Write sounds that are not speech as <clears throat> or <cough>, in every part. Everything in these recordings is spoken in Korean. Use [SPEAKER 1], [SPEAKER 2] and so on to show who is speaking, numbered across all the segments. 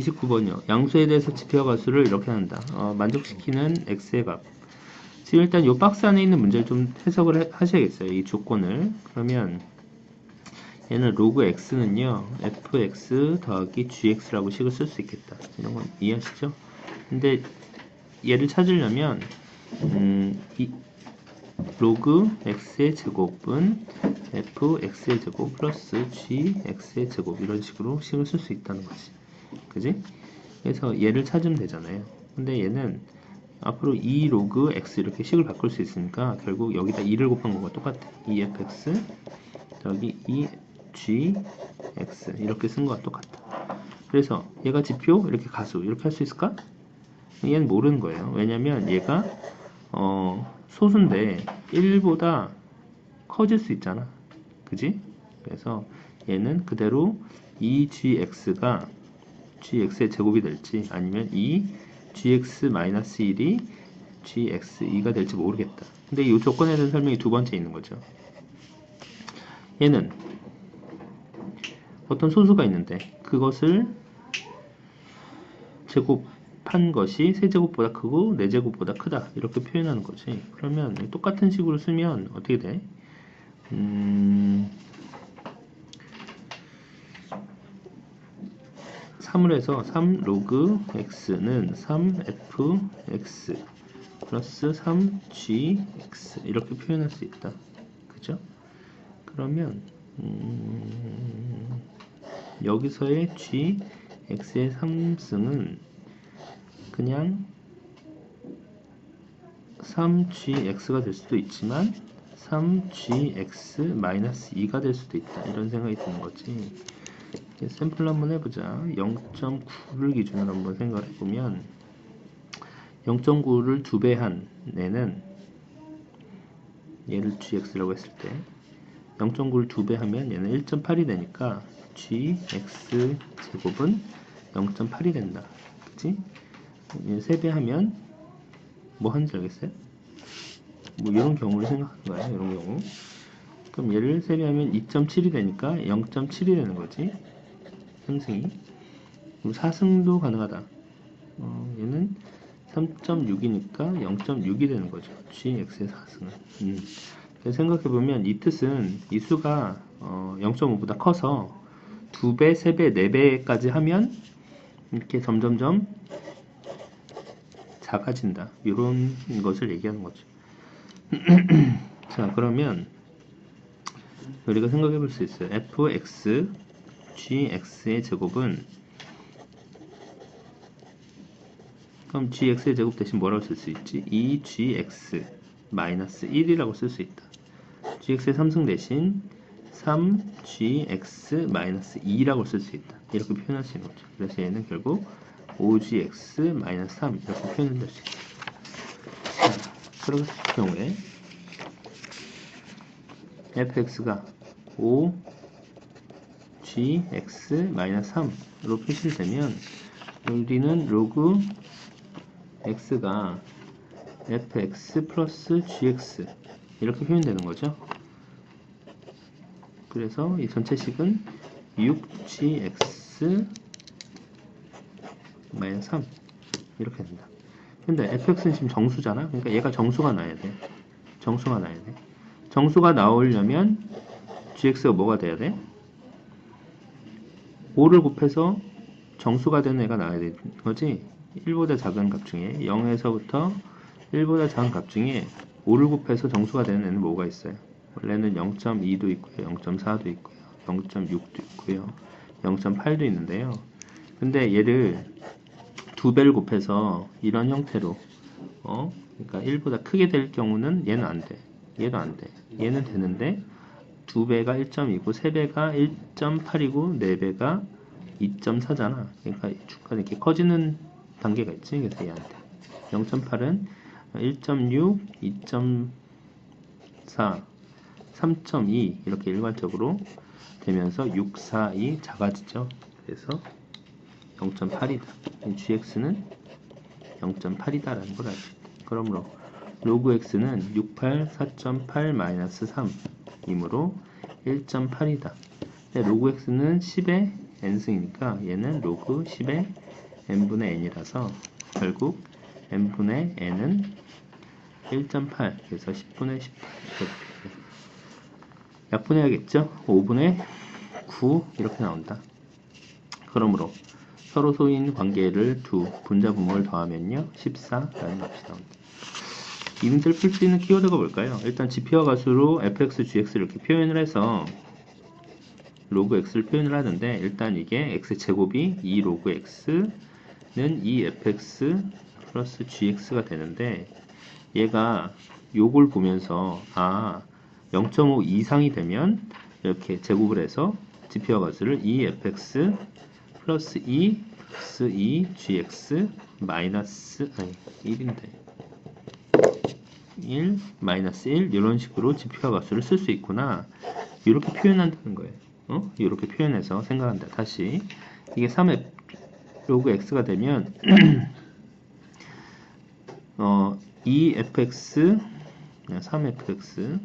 [SPEAKER 1] 29번이요. 양수에 대해서 지표 가수를 이렇게 한다. 어, 만족시키는 x의 값. 지금 일단 이 박스 안에 있는 문제를 좀 해석을 해- 하셔야겠어요. 이 조건을. 그러면 얘는 로그 x는요. fx 더하기 gx라고 식을 쓸 수 있겠다. 이런 건 이해하시죠? 근데 얘를 찾으려면 음, 이 로그 x의 제곱은 fx의 제곱 플러스 gx의 제곱 이런 식으로 식을 쓸 수 있다는 거지. 그지? 그래서 얘를 찾으면 되잖아요. 근데 얘는 앞으로 2 로그 x 이렇게 식을 바꿀 수 있으니까 결국 여기다 2를 곱한 거가 똑같아. 2fx 여기 2gx 이렇게 쓴 거가 똑같다. 그래서 얘가 지표 이렇게 가수 이렇게 할 수 있을까? 얘는 모르는 거예요. 왜냐면 얘가 어, 소수인데 1보다 커질 수 있잖아. 그지? 그래서 얘는 그대로 2gx가 gx의 제곱이 될지 아니면 2 gx-1이 gx2가 될지 모르겠다. 근데 이 조건에 대한 설명이 두 번째 있는 거죠. 얘는 어떤 소수가 있는데 그것을 제곱한 것이 세제곱보다 크고 네제곱보다 크다 이렇게 표현하는 거지. 그러면 똑같은 식으로 쓰면 어떻게 돼? 음, 3을 해서 3 로그 x는 3fx 플러스 3gx 이렇게 표현할 수 있다. 그죠? 그러면 음, 여기서의 g x의 3승은 그냥 3gx가 될 수도 있지만 3gx-2가 될 수도 있다 이런 생각이 드는 거지 샘플 한번 해보자 0.9를 기준으로 한번 생각을 해보면 0.9를 두 배한 애는 얘를 gx라고 했을 때 0.9를 두 배 하면 얘는 1.8이 되니까 gx 제곱은 0.8이 된다 그치? 세배 하면 뭐 하는지 알겠어요? 뭐 이런 경우를 생각하는 거야 이런 경우 그럼 얘를 세배 하면 2.7이 되니까 0.7이 되는 거지 상승이 그럼 4승도 가능하다 어, 얘는 3.6이니까 0.6이 되는 거죠 gx의 4승은 음. 생각해보면 이 뜻은 이 수가 어, 0.5보다 커서 2배, 3배, 4배까지 하면 이렇게 점점점 작아진다. 이런 것을 얘기하는 거죠. <clears throat> 자, 그러면 우리가 생각해 볼 수 있어요. fx, gx의 제곱은 그럼 gx의 제곱 대신 뭐라고 쓸 수 있지? 2gx 마이너스 1이라고 쓸 수 있다. gx의 3승 대신 3gx 마이너스 2라고 쓸 수 있다. 이렇게 표현할 수 있는 거죠. 그래서 얘는 결국 5gx 마이너스 3 이렇게 표현될 수 있다. 자, 그렇을 경우에 fx가 5gx 마이너스 3으로 표시를 되면 우리는 로그 x가 fx 플러스 gx 이렇게 표현되는 거죠. 그래서 이 전체식은 6gx 마이너스 3 이렇게 된다. 근데 fx는 지금 정수잖아. 그러니까 얘가 정수가 나야 돼. 정수가 나야 돼. 정수가 나오려면 gx가 뭐가 돼야 돼? 5를 곱해서 정수가 되는 애가 나와야 되는 거지. 1보다 작은 값 중에 0에서부터 1보다 작은 값 중에 5를 곱해서 정수가 되는 애는 뭐가 있어요? 원래는 0.2도 있고요, 0.4도 있고요, 0.6도 있고요, 0.8도 있는데요. 근데 얘를 두 배를 곱해서 이런 형태로 어 그러니까 1보다 크게 될 경우는 얘는 안 돼. 얘도 안 돼. 얘는 되는데 두 배가 1.2고 세 배가 1.8이고 네 배가 2.4잖아. 그러니까 중간에 이렇게 커지는 단계가 있지. 그래서 얘안 돼. 0.8은 1.6, 2.4, 3.2 이렇게 일괄적으로 되면서 6, 4, 2 작아지죠. 그래서 0.8이다. gx는 0.8이다라는 걸알수 있다. 그러므로 로그 x는 68, 4.8 마이너스 3이므로 1.8이다. 로그 x는 10에 n승이니까 얘는 로그 10의 n분의 n이라서 결국 n분의 n은 1.8 그래서 10분의 18 이렇게 약분해야겠죠? 5분의 9 이렇게 나온다. 그러므로 서로 소인 관계를 두 분자 분모를 더하면요 14라는 값이 나온다. 이 문제를 풀수 있는 키워드가 뭘까요? 일단 지표와 가수로 fx, gx를 이렇게 표현을 해서 로그 x를 표현을 하는데 일단 이게 x 제곱이 2 로그 x는 2 fx 플러스 gx가 되는데 얘가 요걸 보면서 아 0.5 이상이 되면 이렇게 제곱을 해서 지표와 가수를 2fx 플러스 2 플러스 2 gx 마이너스 아니 1인데 1 마이너스 1 이런 식으로 지표와 가수를 쓸 수 있구나 이렇게 표현한다는 거예요 어? 이렇게 표현해서 생각한다 다시 이게 3f 로그 x가 되면 <clears throat> 어 2fx 3fx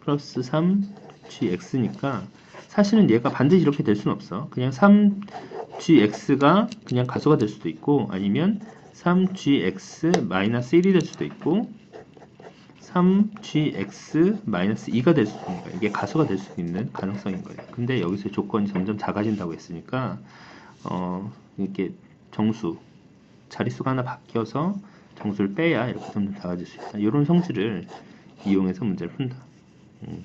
[SPEAKER 1] 플러스 3gx니까 사실은 얘가 반드시 이렇게 될 수는 없어. 그냥 3gx가 그냥 가수가 될 수도 있고 아니면 3gx 마이너스 1이 될 수도 있고 3gx 마이너스 2가 될 있는 거예요. 이게 가수가 될 수 있는 가능성인 거예요. 근데 여기서 조건이 점점 작아진다고 했으니까 어 이렇게 정수 자릿수가 하나 바뀌어서 정수를 빼야 이렇게 점점 작아질 수 있다. 이런 성질을 이용해서 문제를 푼다. 음.